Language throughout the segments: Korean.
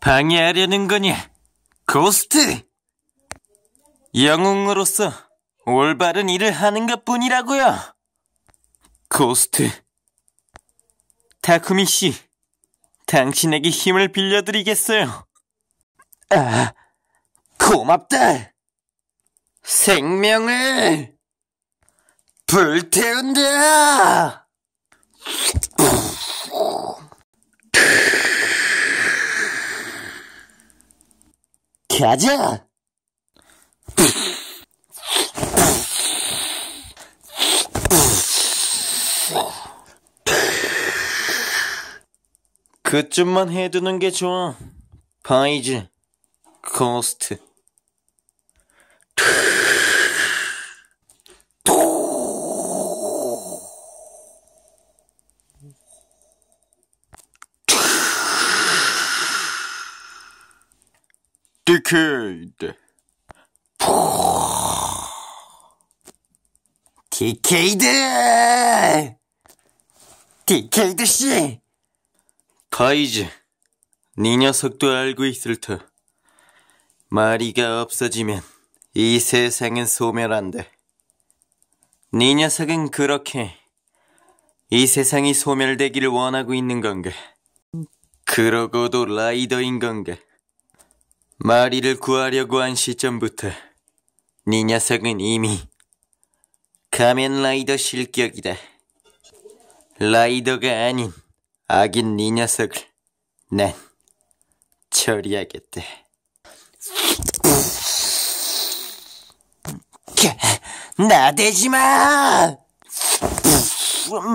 방해하려는 거냐? 고스트! 영웅으로서 올바른 일을 하는 것 뿐이라고요. 고스트. 타쿠미 씨, 당신에게 힘을 빌려드리겠어요. 아, 고맙다. 생명을 불태운다. 가자. 그쯤만 해두는 게 좋아. 바이즈, 고스트. 디케이드. 디케이드! 디케이드 씨! 바이즈, 네 녀석도 알고 있을 터. 마리가 없어지면 이 세상은 소멸한다. 네 녀석은 그렇게 이 세상이 소멸되기를 원하고 있는 건가? 그러고도 라이더인 건가? 마리를 구하려고 한 시점부터 네 녀석은 이미 가면 라이더 실격이다. 라이더가 아닌 악인 네 녀석을 난 처리하겠다. 나대지 마!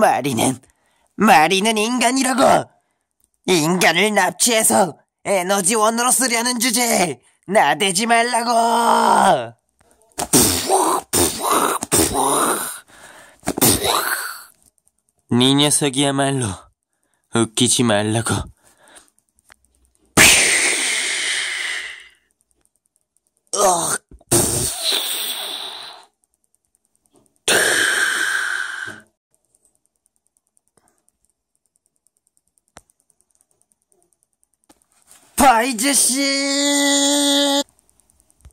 마리는, 마리는 인간이라고! 인간을 납치해서 에너지원으로 쓰려는 주제! 나대지 말라고! 네 녀석이야말로 웃기지 말라고. 바이즈 씨!